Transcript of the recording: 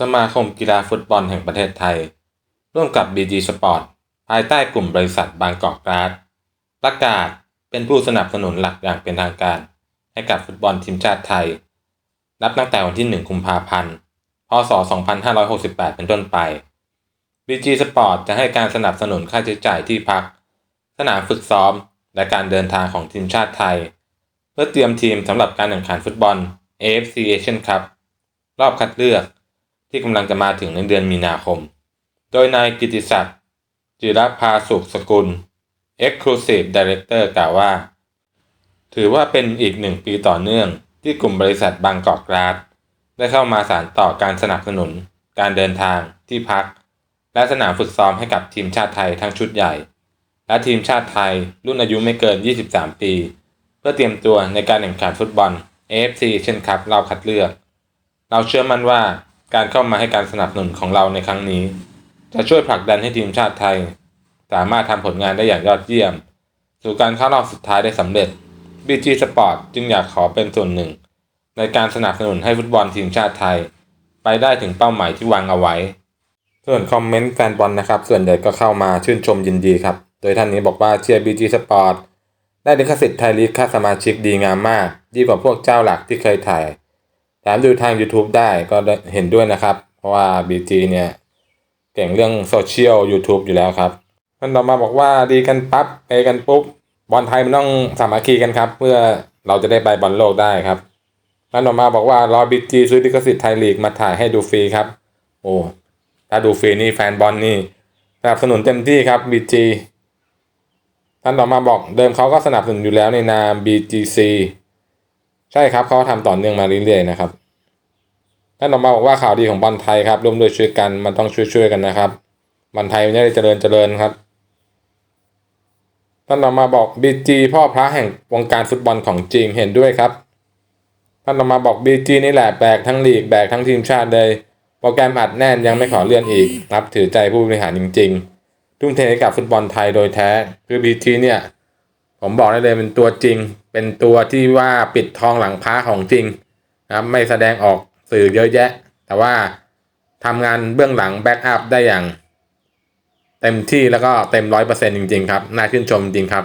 สมาคมกีฬาฟุตบอลแห่งประเทศไทย ร่วมกับ BG Sport ภายใต้กลุ่มบริษัทบางกอกกราสประกาศเป็นผู้สนับสนุนหลักอย่างเป็นทางการ ให้กับฟุตบอลทีมชาติไทย นับตั้งแต่วันที่ 1 กุมภาพันธ์ พศ 2568 เป็นต้นไป BG Sport จะให้การสนับสนุนค่าใช้จ่ายที่พัก สนามฝึกซ้อม และการเดินทางของทีมชาติไทย เพื่อเตรียมทีมสำหรับการแข่งขันฟุตบอล AFC Asian Cup รอบคัดเลือก ที่กำลังจะมาถึงในเดือนมีนาคม โดยนายกิติศักดิ์จิรภาสุขสกุล Exclusive Director กล่าวว่า ถือว่าเป็นอีกหนึ่งปีต่อเนื่อง ที่กลุ่มบริษัทบางกอกกราสได้เข้ามาสานต่อการสนับสนุน การเดินทางที่พัก และสนามฝึกซ้อมให้กับทีมชาติไทยทั้งชุดใหญ่ และทีมชาติไทยรุ่นอายุไม่เกิน 23 ปี เพื่อเตรียมตัวในการแข่งขันฟุตบอล AFC เช่นครับรอบคัดเลือก เราเชื่อมั่นว่า การเข้ามาให้การสนับสนุนของเราในครั้งนี้ จะช่วยผลักดันให้ทีมชาติไทย สามารถทำผลงานได้อย่างยอดเยี่ยม สู่การเข้ารอบสุดท้ายได้สำเร็จ BG Sport จึงอยากขอเป็นส่วนหนึ่ง ในการสนับสนุนให้ฟุตบอลทีมชาติไทย ไปได้ถึงเป้าหมายที่วางเอาไว้ ส่วนคอมเมนต์แฟนบอลนะครับ ส่วนใหญ่ก็เข้ามาชื่นชมยินดีครับ โดยท่านนี้บอกว่าเชียร์ BG Sport ได้ลิขสิทธิ์ไทยลีกค่าสมาชิกดีงามมากดีกว่าพวกเจ้าหลักที่เคยถ่าย แถมดูทาง YouTube ได้ก็เห็นด้วยนะครับ เพราะว่า BG เนี่ยเก่งเรื่องโซเชียล YouTube อยู่แล้วครับท่านต่อมาบอกว่าดีกันปั๊บไปกันปุ๊บบอลไทยมันต้องสามัคคีกันครับ เพื่อเราจะได้ไปบอลโลกได้ครับท่านต่อมาบอกว่ารอ BG ซื้อลิขสิทธิ์ไทยลีกมาถ่ายให้ดูฟรีครับ โอ้ถ้าดูฟรีนี่แฟนบอลนี่สนับสนุนเต็มที่ครับ BG ท่านต่อมาบอกเดิมเขาก็สนับสนุนอยู่แล้วในนาม BGC ใช่ครับเขาทำต่อเนื่องมาเรื่อยๆนะครับท่านต่อมาบอกว่าข่าวดีของบอลไทยครับร่วมด้วยช่วยกันมันต้องช่วยๆกันนะครับบอลไทยมันจะได้เจริญเจริญครับท่านต่อมาบอกบีจีพ่อพระแห่งวงการฟุตบอลของจริงเห็นด้วยครับท่านต่อมาบอกบีจีนี่แหละแบกทั้งลีกแบกทั้งทีมชาติเลยโปรแกรมอัดแน่นยังไม่ขอเลื่อนอีกนับถือใจผู้บริหารจริง ๆ ทุ่มเทให้กับฟุตบอลไทยโดยแท้คือบีจีเนี่ย ผมบอกได้เลยเป็นตัวจริง เป็นตัวที่ว่าปิดทองหลังพระของจริงนะครับไม่แสดงออกสื่อเยอะแยะ แต่ว่าทำงานเบื้องหลังแบ็กอัพได้อย่าง เต็มที่แล้วก็เต็มร้อยเปอร์เซ็นต์จริง ๆ ครับ น่าชื่นชมจริงครับ